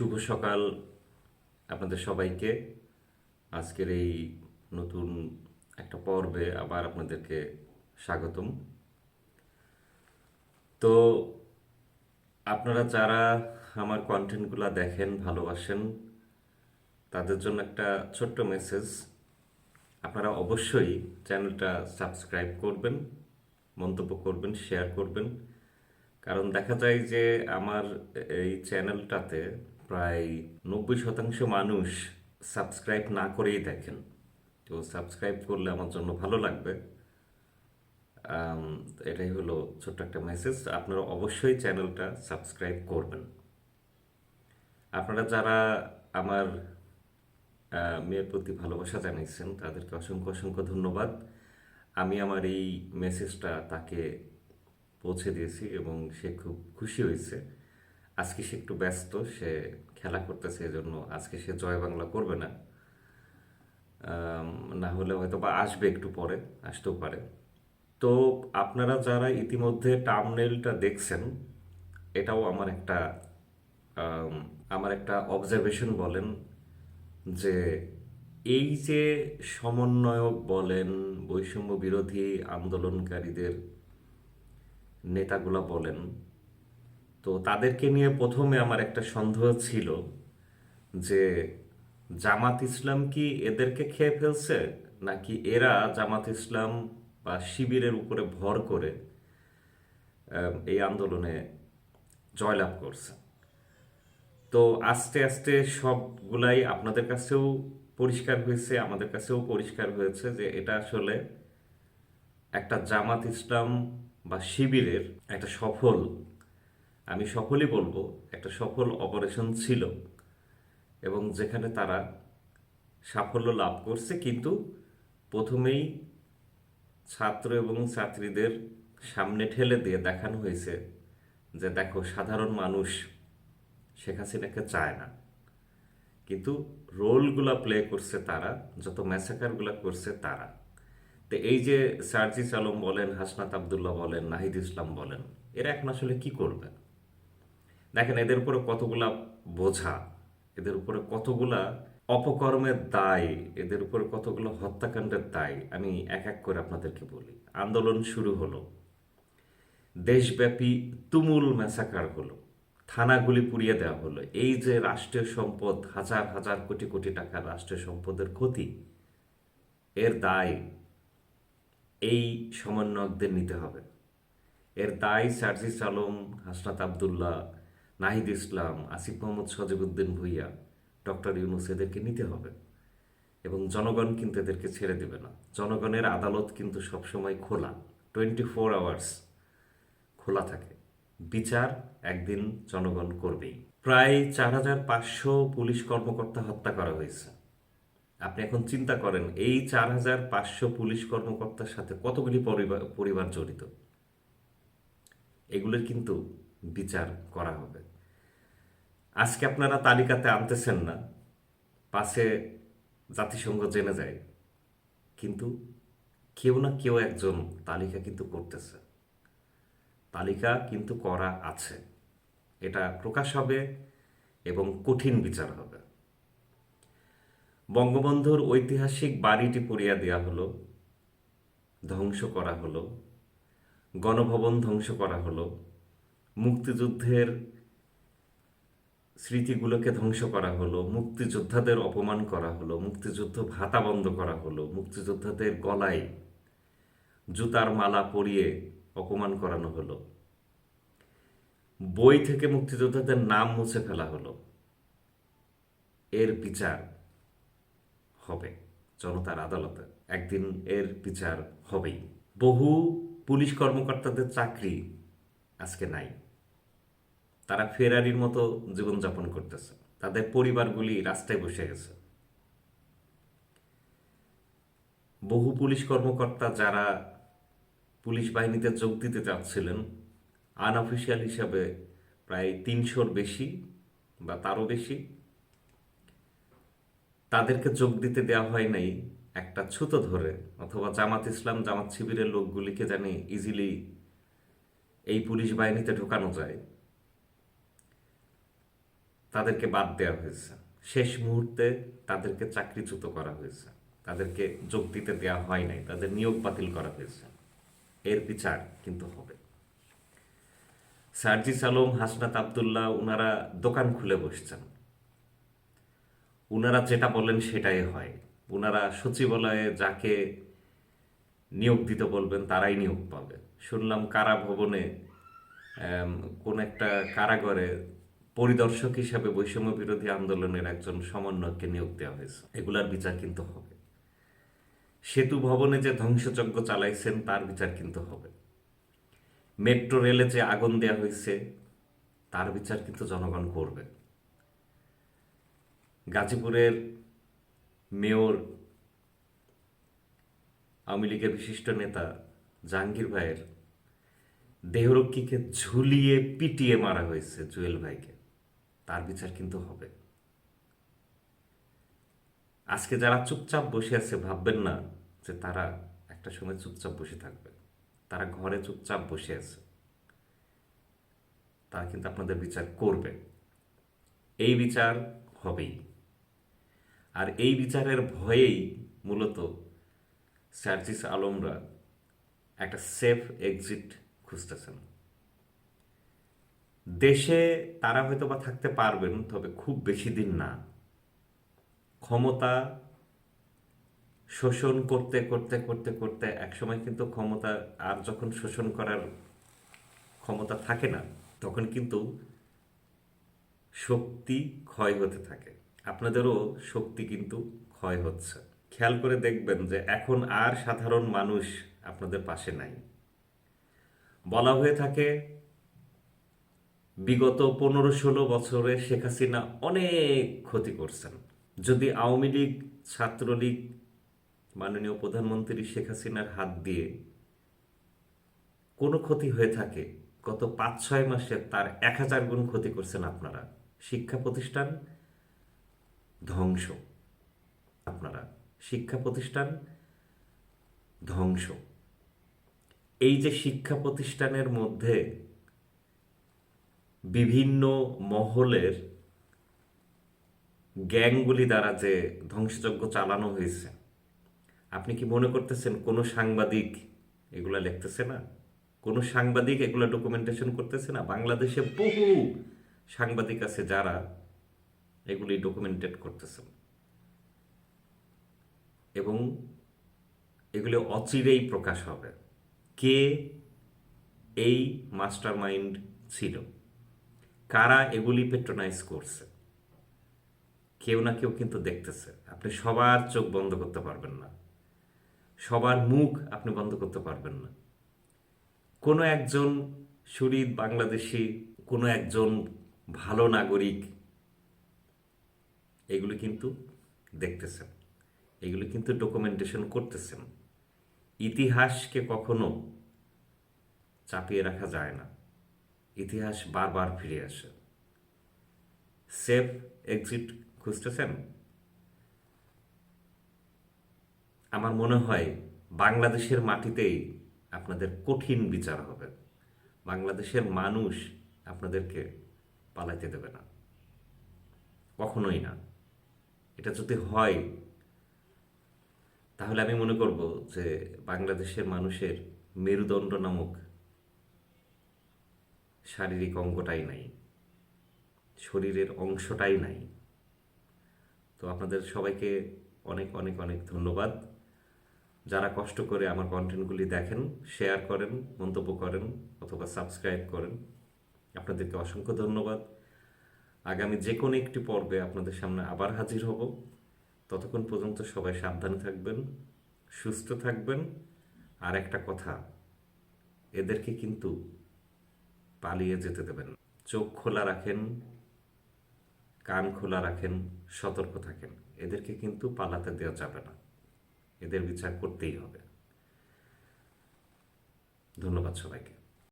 শুভ সকাল আপনাদের সবাইকে। আজকের এই নতুন একটা পর্বে আবার আপনাদেরকে স্বাগতম। তো আপনারা যারা আমার কন্টেন্টগুলো দেখেন, ভালোবাসেন, তাদের জন্য একটা ছোট্ট মেসেজ আপনারা অবশ্যই চ্যানেলটা সাবস্ক্রাইব করবেন, মন্তব্য করবেন শেয়ার করবেন। কারণ দেখা যায় যে আমার এই চ্যানেলটাতে প্রায় নব্বই শতাংশ মানুষ সাবস্ক্রাইব না করেই দেখেন। তো সাবস্ক্রাইব করলে আমার জন্য ভালো লাগবে। এটাই হলো ছোট্ট একটা মেসেজ আপনারা অবশ্যই চ্যানেলটা সাবস্ক্রাইব করবেন। আপনারা যারা আমার মেয়ের প্রতি ভালোবাসা জানিয়েছেন, তাদেরকে অসংখ্য অসংখ্য ধন্যবাদ। আমি আমার এই মেসেজটা তাকে পৌঁছে দিয়েছি এবং সে খুব খুশি হয়েছে। আজকে সে একটু ব্যস্ত, সে খেলা করতেছে, এজন্য আজকে সে জয় বাংলা করবে না। না হলে হয়তো বা আসবে একটু পরে, আসতেও পারে। তো আপনারা যারা ইতিমধ্যে টার্মনেলটা দেখছেন, এটাও আমার একটা আমার একটা অবজারভেশন বলেন যে এই যে সমন্বয়ক বলেন, বৈষম্য বিরোধী আন্দোলনকারীদের নেতাগুলা বলেন তো তাদেরকে নিয়ে প্রথমে আমার একটা সন্দেহ ছিল যে জামাত ইসলাম কি এদেরকে খেয়ে ফেলছে, নাকি এরা জামাত ইসলাম বা শিবিরের উপরে ভর করে এই আন্দোলনে জয়লাভ করছে? তো আস্তে আস্তে সবগুলাই আপনাদের কাছেও পরিষ্কার হয়েছে, আমাদের কাছেও পরিষ্কার হয়েছে যে এটা আসলে একটা জামাত ইসলাম বা শিবিরের একটা সফল আমি সফলই বলব, একটা সফল অপারেশন ছিল এবং যেখানে তারা সাফল্য লাভ করছে, কিন্তু প্রথমেই ছাত্র এবং ছাত্রীদের সামনে ঠেলে দিয়ে দেখানো হয়েছে যে দেখো, সাধারণ মানুষ শেখ হাসিনাকে চায় না। কিন্তু রোলগুলা প্লে করছে তারা, যত ম্যাসাকারগুলা করছে তারা। তো এই যে সার্জিস আলম বলেন, হাসনাত আবদুল্লাহ বলেন, নাহিদ ইসলাম বলেন, এরা এখন আসলে কি করবে? দেখেন, এদের উপরে কতগুলা বোঝা, এদের উপরে কতগুলা অপকর্মের দায়, এদের উপরে কতগুলো হত্যাকাণ্ডের দায়, আমি এক এক করে আপনাদেরকে বলি। আন্দোলন শুরু হলো। দেশব্যাপী তুমুল ম্যাসাকার হলো। থানাগুলি পুড়িয়ে দেওয়া হলো। এই যে রাষ্ট্রীয় সম্পদ, হাজার হাজার কোটি কোটি টাকার রাষ্ট্রীয় সম্পদের ক্ষতি, এর দায় এই সমন্বয়কদের নিতে হবে। এর দায় সার্জিস আলম, হাসনাত আবদুল্লাহ নাহিদ ইসলাম, আসিফ মোহাম্মদ সজিবুদ্দিন ভুইয়া, ডক্টর ইউনুস এদেরকে নিতে হবে এবং জনগণ কিন্তু এদেরকে ছেড়ে দেবে না। জনগণের আদালত কিন্তু সবসময় খোলা টোয়েন্টি ফোর আওয়ার্স খোলা থাকে। বিচার একদিন জনগণ করবেই। প্রায় চার হাজার পাঁচশো পুলিশ কর্মকর্তা হত্যা করা হয়েছে। আপনি এখন চিন্তা করেন, এই চার হাজার পাঁচশো পুলিশ কর্মকর্তার সাথে কতগুলি পরিবার পরিবার জড়িত? এগুলোর কিন্তু বিচার করা হবে। আজকে আপনারা তালিকাতে আনতেছেন না, পাশে জাতিসংঘ জেনে যায়, কিন্তু কেউ না কেউ একজন তালিকা কিন্তু করতেছে। তালিকা কিন্তু করা আছে। এটা প্রকাশ হবে এবং কঠিন বিচার হবে। বঙ্গবন্ধুর ঐতিহাসিক বাড়িটি পুড়িয়ে দেওয়া হলো, ধ্বংস করা হলো, গণভবন ধ্বংস করা হলো, মুক্তিযুদ্ধের স্মৃতিগুলোকে ধ্বংস করা হলো, মুক্তিযোদ্ধাদের অপমান করা হলো, মুক্তিযুদ্ধ ভাতা বন্ধ করা হলো, মুক্তিযোদ্ধাদের গলায় জুতার মালা পরিয়ে অপমান করানো হলো। বই থেকে মুক্তিযোদ্ধাদের নাম মুছে ফেলা হলো। এর বিচার হবে, জনতার আদালতে একদিন এর বিচার হবেই। বহু পুলিশ কর্মকর্তাদের চাকরি আজকে নাই। তারা ফেরারির মতো জীবনযাপন করতেছে। তাদের পরিবারগুলি রাস্তায় বসে গেছে। বহু পুলিশ কর্মকর্তা যারা পুলিশ বাহিনীতে যোগ দিতে চাচ্ছিলেন আনঅফিসিয়াল হিসাবে প্রায় তিনশোর বেশি বা তারও বেশি, তাদেরকে যোগ দিতে দেওয়া হয় নাই একটা ছুতো ধরে অথবা জামাত ইসলাম, জামাত শিবিরের লোকগুলিকে জানি ইজিলি এই পুলিশ বাহিনীতে ঢোকানো যায়। তাদেরকে বাদ দেওয়া হয়েছে। শেষ মুহূর্তে তাদেরকে চাকরিচ্যুত করা হয়েছে। তাদেরকে যোগ দিতে দেওয়া হয় নাই। তাদের নিয়োগ বাতিল করা হয়েছে। এর বিচার কিন্তু হবে। সার্জিস আলম, হাসনাত আবদুল্লাহ ওনারা দোকান খুলে বসছেন। ওনারা যেটা বলেন সেটাই হয়। ওনারা সচিবালয়ে যাকে নিয়োগ দিতে বলবেন, তারাই নিয়োগ পাবে। শুনলাম কারা ভবনে কোন একটা কারাগারে পরিদর্শক হিসাবে বৈষম্য বিরোধী আন্দোলনের একজন সমন্বয়ককে নিয়োগ দেওয়া হয়েছে। এগুলার বিচার কিন্তু হবে। সেতু ভবনে যে ধ্বংসযজ্ঞ চালাইছেন, তার বিচার কিন্তু হবে। মেট্রো রেলে যে আগুন দেওয়া হয়েছে, তার বিচার কিন্তু জনগণ করবে। গাজীপুরের মেয়র আওয়ামী লীগের বিশিষ্ট নেতা জাহাঙ্গীর ভাইয়ের দেহরক্ষীকে ঝুলিয়ে পিটিয়ে মারা হয়েছে জুয়েল ভাইকে। তার বিচার কিন্তু হবে। আজকে যারা চুপচাপ বসে আছে, ভাববেন না যে তারা একটা সময় চুপচাপ বসে থাকবে। তারা ঘরে চুপচাপ বসে আছে। তারা কিন্তু আপনাদের বিচার করবে। এই বিচার হবেই। আর এই বিচারের ভয়েই মূলত সার্জিস আলমরা একটা সেফ এক্সিট খুঁজতেছেন। দেশে তারা হয়তো বা থাকতে পারবেন, তবে খুব বেশি দিন না। ক্ষমতা শোষণ করতে করতে করতে করতে একসময় কিন্তু ক্ষমতা আর যখন শোষণ করার ক্ষমতা থাকে না, তখন কিন্তু শক্তি ক্ষয় হতে থাকে। আপনাদেরও শক্তি কিন্তু ক্ষয় হচ্ছে। খেয়াল করে দেখবেন যে এখন আর সাধারণ মানুষ আপনাদের পাশে নাই। বলা হয়ে থাকে বিগত পনেরো ষোলো বছরে শেখ হাসিনা অনেক ক্ষতি করছেন। যদি আওয়ামী লীগ, ছাত্রলীগ, মাননীয় প্রধানমন্ত্রী শেখ হাসিনার হাত দিয়ে কোনো ক্ষতি হয়ে থাকে, গত পাঁচ, ছয় মাসে তার এক হাজার গুণ ক্ষতি করছেন আপনারা। শিক্ষা প্রতিষ্ঠান ধ্বংস। আপনারা, শিক্ষা প্রতিষ্ঠান ধ্বংস। এই যে শিক্ষা প্রতিষ্ঠানের মধ্যে বিভিন্ন মহলের গ্যাংগুলি দ্বারা যে ধ্বংসযজ্ঞ চালানো হয়েছে। আপনি কি মনে করতেছেন কোনো সাংবাদিক এগুলো লিখতেছে না? কোনো সাংবাদিক এগুলো ডকুমেন্টেশন করতেছে না? বাংলাদেশে বহু সাংবাদিক আছে যারা এগুলি ডকুমেন্টেড করতেছেন। এবং এগুলি অচিরেই প্রকাশ হবে। কে এই মাস্টার মাইন্ড ছিল? কারা এগুলি পেট্রোনাইজ করছে? কেউ না কেউ কিন্তু দেখতেছে। আপনি সবার চোখ বন্ধ করতে পারবেন না। সবার মুখ আপনি বন্ধ করতে পারবেন না। কোনো একজন শরীর বাংলাদেশি, কোনো একজন ভালো নাগরিক এগুলো কিন্তু দেখতেছেন। এগুলো কিন্তু ডকুমেন্টেশন করতেছেন। ইতিহাসকে কখনো চাপিয়ে রাখা যায় না। ইতিহাস বারবার ফিরে আসে। সেফ এক্সিট খুঁজতেছেন? আমার মনে হয় বাংলাদেশের মাটিতেই আপনাদের কঠিন বিচার হবে। বাংলাদেশের মানুষ আপনাদেরকে পালাইতে দেবে না। কখনোই না। এটা যদি হয়, তাহলে আমি মনে করব যে বাংলাদেশের মানুষের মেরুদণ্ড নামক শারীরিক অঙ্গটাই নাই, শরীরের অংশটাই নাই। তো আপনাদের সবাইকে অনেক অনেক অনেক ধন্যবাদ। যারা কষ্ট করে আমার কন্টেন্টগুলি দেখেন, শেয়ার করেন, মন্তব্য করেন অথবা সাবস্ক্রাইব করেন, আপনাদেরকে অসংখ্য ধন্যবাদ। আগামী যে কোনো একটি পর্বে আপনাদের সামনে আবার হাজির হব। ততক্ষণ পর্যন্ত সবাই সাবধানে থাকবেন, সুস্থ থাকবেন। আর একটা কথা, এদেরকে কিন্তু পালিয়ে যেতে দেবেন। চোখ খোলা রাখেন, কান খোলা রাখেন, সতর্ক থাকেন। এদেরকে কিন্তু পালাতে দেওয়া যাবে না। এদের বিচার করতেই হবে। ধন্যবাদ সবাইকে।